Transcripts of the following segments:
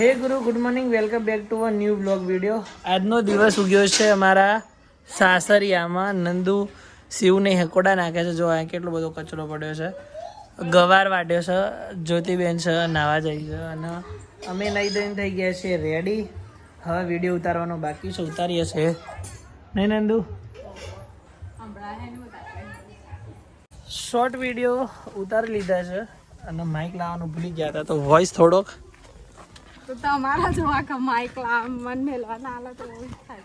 Hey guru good morning welcome back to a new blog video આજનો દિવસ ઉગ્યો છે અમારા સાસરિયામાં. નંદુ શિવને હેકોડા નાખે છે. જો આ કેટલો બધો કચરો પડ્યો છે. ગવાર વાટ્યો છે. જ્યોતિબેન છે. નાવા જઈ છે. અને અમે નહીં દઈને થઈ ગયા છીએ રેડી હવે વીડિયો ઉતારવાનો બાકી છે. ઉતારીએ છે નહીં નંદુ? શોર્ટ વીડિયો ઉતારી લીધા છે. અને માઇક લાવવાનું ભૂલી ગયા હતા. તો વોઇસ થોડોક તો તમારા જો આ માઇક મન મેલવા ના આલા તો એવું થાય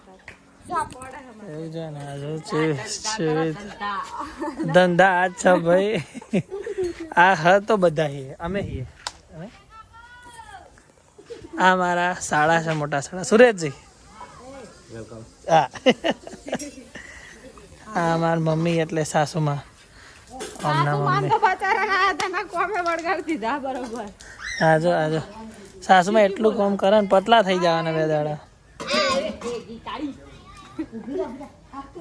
ધંધા. છે ભાઈ. આ હ તો બધા હીએ અમે હીએ આ મારા શાળા છે મોટા શાળા સુરેશજી. હા. આ મારા મમ્મી એટલે સાસુમાં. અમના મમ્મી. આજો આજો સાસુમાં એટલું કામ કરે ને પતલા થઈ જવાના બે દાડા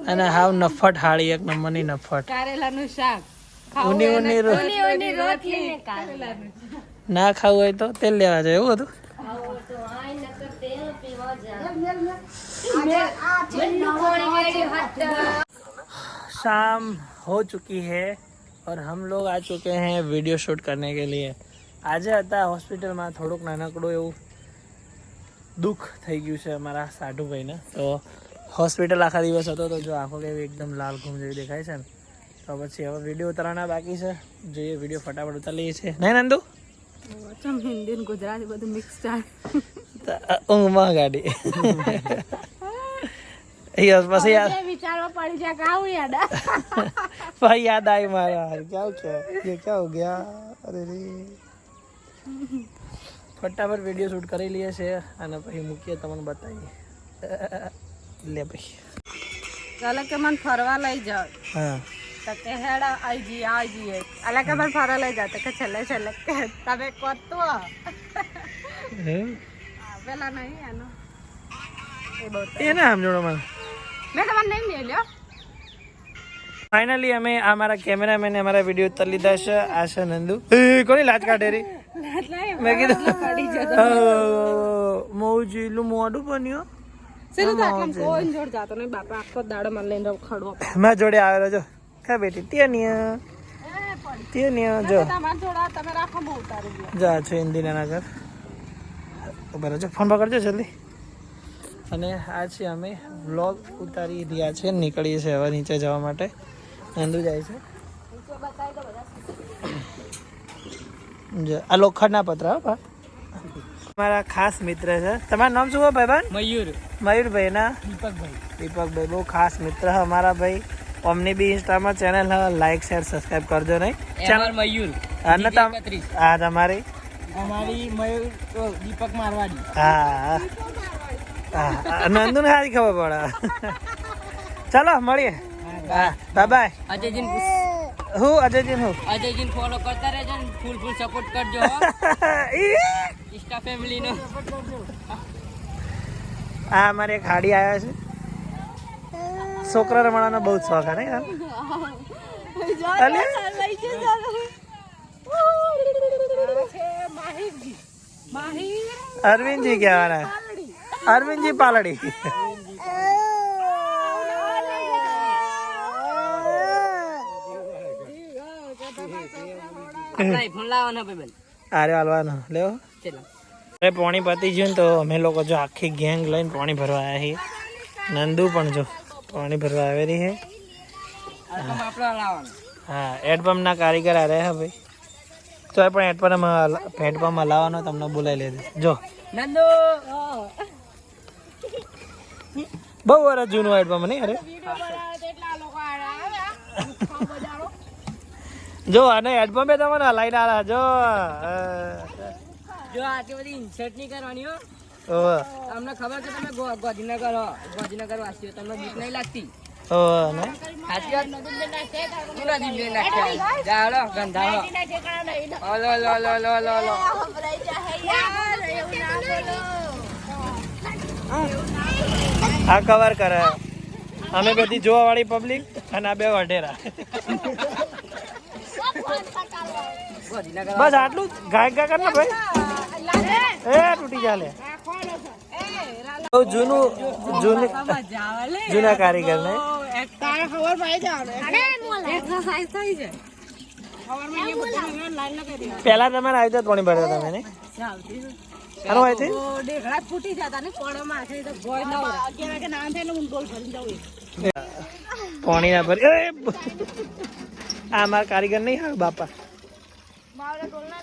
અને હાવ નફટ હાળી એક નંબરની નફટ કારેલાનું શાક ઊની ઊની રો- ઊની ઊની રોટલી કારેલાનું ના ખાવું હોય તો તેલ લેવા જાય એવું હતું शाम हो चुकी है और हम लोग आ चुके हैं वीडियो शूट करने के लिए આજે હતા હોસ્પિટલમાં થોડુંક નાનકડું એવું દુઃખ થઈ ગયું છે અમારા સાઢુભાઈને તો હોસ્પિટલ આખા દિવસ હતો તો જો આંખો કેવી એકદમ લાલ ઘૂમ જેવી દેખાય છે ને તો પછી હવે વિડીયો ઉતારવાના બાકી છે જોઈએ વિડીયો ફટાફટ ઉતારી લઈએ છીએ નહીં નંદુ ચમ હિન્દી ને ગુજરાતી બધું મિક્સ ચાલે તો, અ, ઊંઘમાં ગાડી યસ પછી યાદ વિચારવા પડી જાય કે આવું યાદ भाई याद आई मारा क्या क्या ये क्या हो गया अरे रे ફટાફટ વીડિયો શૂટ કરી લઈએ છે અને પછી મૂકીએ તમને બતાવીએ. લે ભાઈ. ચાલો કે મને ફરવા લઈ જાઓ. હા. તો કે હેડા આઈ જી આઈ જી અલા કે મને ફરવા લઈ જાઓ. તો કે છેલ્લે છેલ્લે કે તમે કોતો. પેલા નહીં એનો. એ બહુ એ મને. મેં તમને નહીં મેલ્યો? ફાઇનલી અમે અમારા મારા કેમેરામેને અમારા વીડિયો ઉતર લીધા છે. આશા નંદુ. કોની લાજ કાઢે રી? મેં કીધું મોજીલું મોઢું બન્યું. કોઈ જોડ જાતો નહીં બાપા આખો દાડો મને લઈને ખડવો. જોડે આવેલો જો. ખા બેટી ત્યાં ત્યાં જો. જા છે બરાબર ફોન પકડજો જલ્દી. અને આ છે અમે વ્લોગ ઉતારી રહ્યા છે નીકળીએ છીએ હવે નીચે જવા માટે. નંદુ જાય છે. આ લોખંડના પત્ર હો બા. મારા ખાસ મિત્ર છે. તમારું નામ શું હોય ભાઈ મયુર. મયુરભાઈ ના? દીપકભાઈ. દીપકભાઈ બહુ ખાસ મિત્ર છે અમારા ભાઈ. અમને બી ઇન્સ્ટામાં ચેનલ હ લાઈક શેર સબસ્ક્રાઇબ કરજો નહીં. ચેનલ મયુર. અને આ તમારી? અમારી મયુર દીપક મારવાડી. હા હા. નંદુ ને સારી ખબર પડે. ચાલો મળીએ. હા બાય બાય અજયજીન હું અજયજી હું? અજયજીન ફોલો કરતા રહેજો ને ફૂલ ફૂલ સપોર્ટ કરજો હો. ઇન્સ્ટા ફેમિલી નો. આ અમારે એક હાડી આવ્યા છે. છોકરા રમવાનો બહુ જ શોખ હે યાર અલે? અરવિંદજી કહેવાના. અરવિંદજી પાલડી. આપણા ફોન લાવવાનો ભાઈ આરે હાલવાનો. લેવો અરે પાણી પતી ગયું ને તો અમે લોકો જો આખી ગેંગ લઈને પાણી ભરવા આવ્યા છીએ. નંદુ પણ જો પાણી ભરવા આવેલી છે. હા હેડપંપના કારીગર આ રહ્યા ભાઈ. તો એ પણ હેડપંપ હેડપંપ હલાવવાનો તમને બોલાવી લેજો. જો. નંદુ બહુ વર્ષ જૂનું હેડપંપ નહીં અરે. જો આને હેડપંપે તમને હલાઈને આલા જો. જો આટલી બધી ઇન્સર્ટ નહીં કરવાની હો. તમને ખબર છે તમે ગોધીનગર હો. ગાંધીનગર વાસીઓ તમને બીક નહીં લાગતી? આ કવર કરે. અમે બધી જોવા વાળી પબ્લિક અને આ બે વઢેરા. બસ આટલું જ. ગા કર ભાઈ? એ તૂટી ચાલે જૂનું જૂનું જૂના કારીગર ને. પેલા આવી તમે ફૂટી જતા ને. પડો માથે તો ભોય ના પાણી ના ભર આ મારા કારીગર નહીં હા બાપા. ahora con la